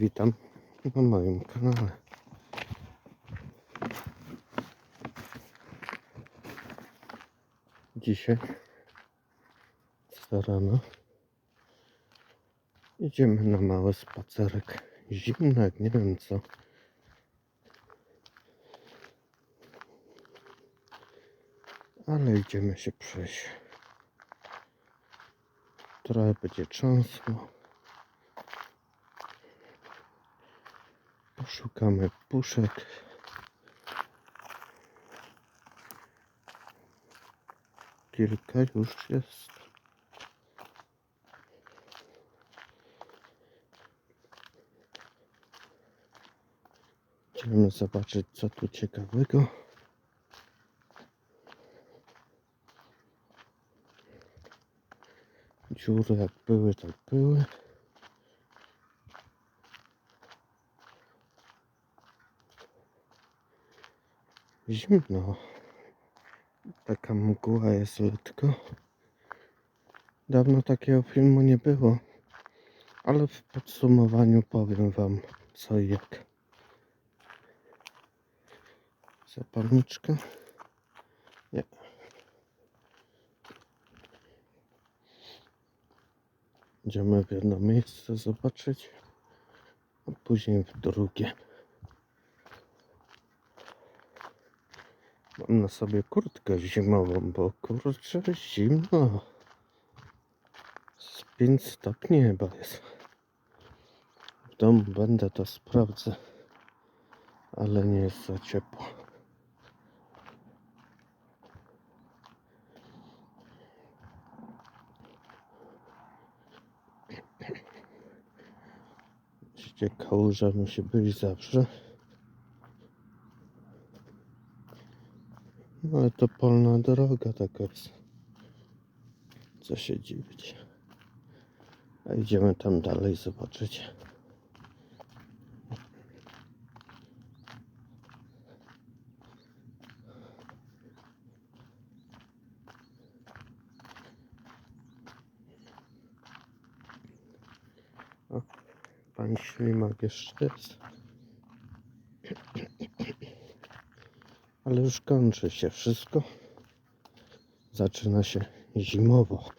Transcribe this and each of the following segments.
Witam na moim kanale. Dzisiaj z rana idziemy na mały spacerek. Zimno jak nie wiem co. Ale idziemy się przejść. Trochę będzie trzęsło. Poszukamy puszek. Kilka już jest. Idziemy zobaczyć co tu ciekawego. Dziury jak były, tak były. Zimno. Taka mgła jest letko. Dawno takiego filmu nie było. Ale w podsumowaniu powiem wam co i jak. Zapalniczka? Nie. Idziemy w jedno miejsce zobaczyć, a później w drugie. Mam na sobie kurtkę zimową, bo kurczę zimno. Z 5 stopni chyba jest. W domu będę to sprawdzę, ale nie jest za ciepło. Oczywiście kałuża musi być zawsze. Ale to polna droga taka. Co się dziwić. A idziemy tam dalej zobaczyć. O, pan ślimak jeszcze jest. Ale już kończy się wszystko. Zaczyna się zimowo.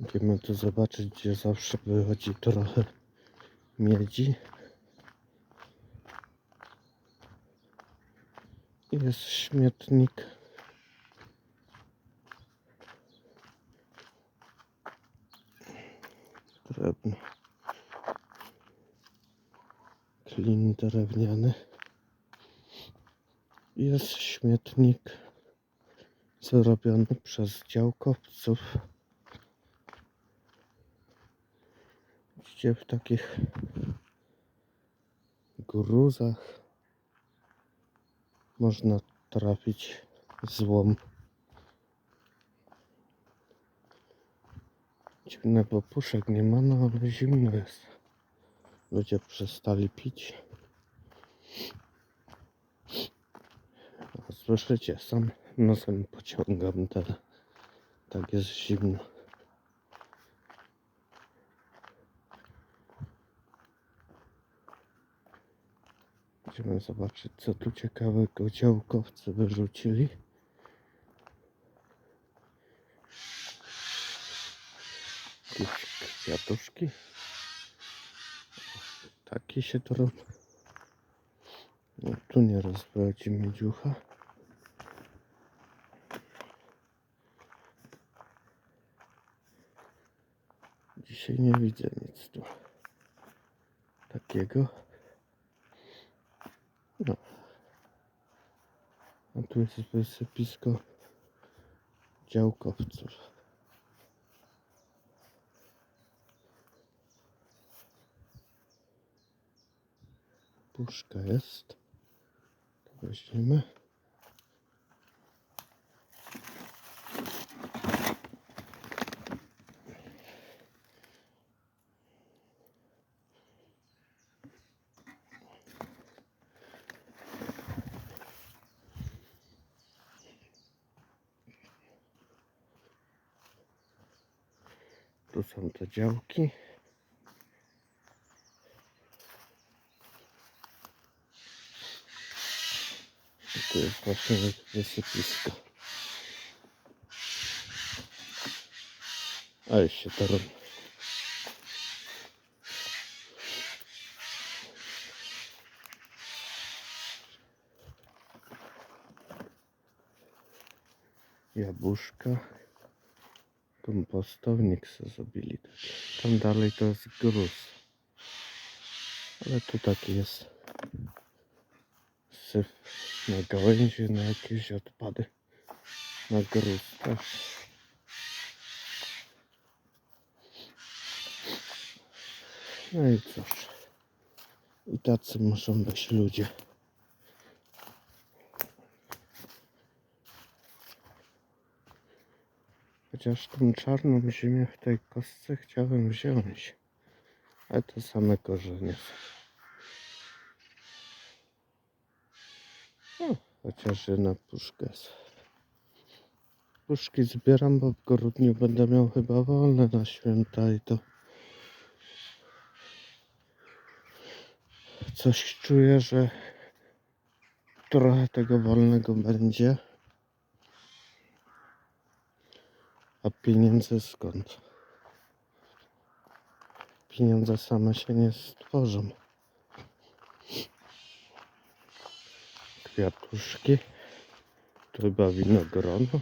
Idziemy tu zobaczyć, gdzie zawsze wychodzi trochę miedzi. Jest śmietnik. Drewno. Klin drewniany. Jest śmietnik zrobiony przez działkowców. Gdzie w takich gruzach można trafić złom. Dziwne, bo puszek nie ma, no ale zimno jest. Ludzie przestali pić. Słyszycie, sam nosem pociągam teraz. Tak jest zimno. Idziemy zobaczyć, co tu ciekawego działkowcy wyrzucili. Jakieś kwiatuszki. Takie się to robi. No, tu nie rozbrodzi miedziucha. Dzisiaj nie widzę nic tu takiego. No. A tu jest wysypisko działkowców. puszka jest. To weźmiemy. Tu są te działki. Tu jest właśnie wysypisko. A już się to robi. Jabłuszka. Kompostownik sobie zrobili. Tam dalej to jest gruz. Ale tu taki jest na gałęzi, na jakieś odpady. Na gruz. No i cóż. I tacy muszą być ludzie. Chociaż tą czarną ziemię w tej kostce chciałem wziąć. Ale to same korzenie są. Chociaż jedna puszka. Puszki zbieram, bo w grudniu będę miał chyba wolne na święta i to coś czuję, że trochę tego wolnego będzie. A pieniądze skąd? Pieniądze same się nie stworzą. Kwiatuszki. Tu chyba winogrono.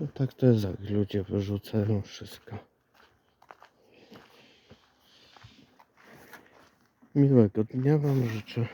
No tak to jest, jak ludzie wyrzucają wszystko. Miłego dnia Wam życzę.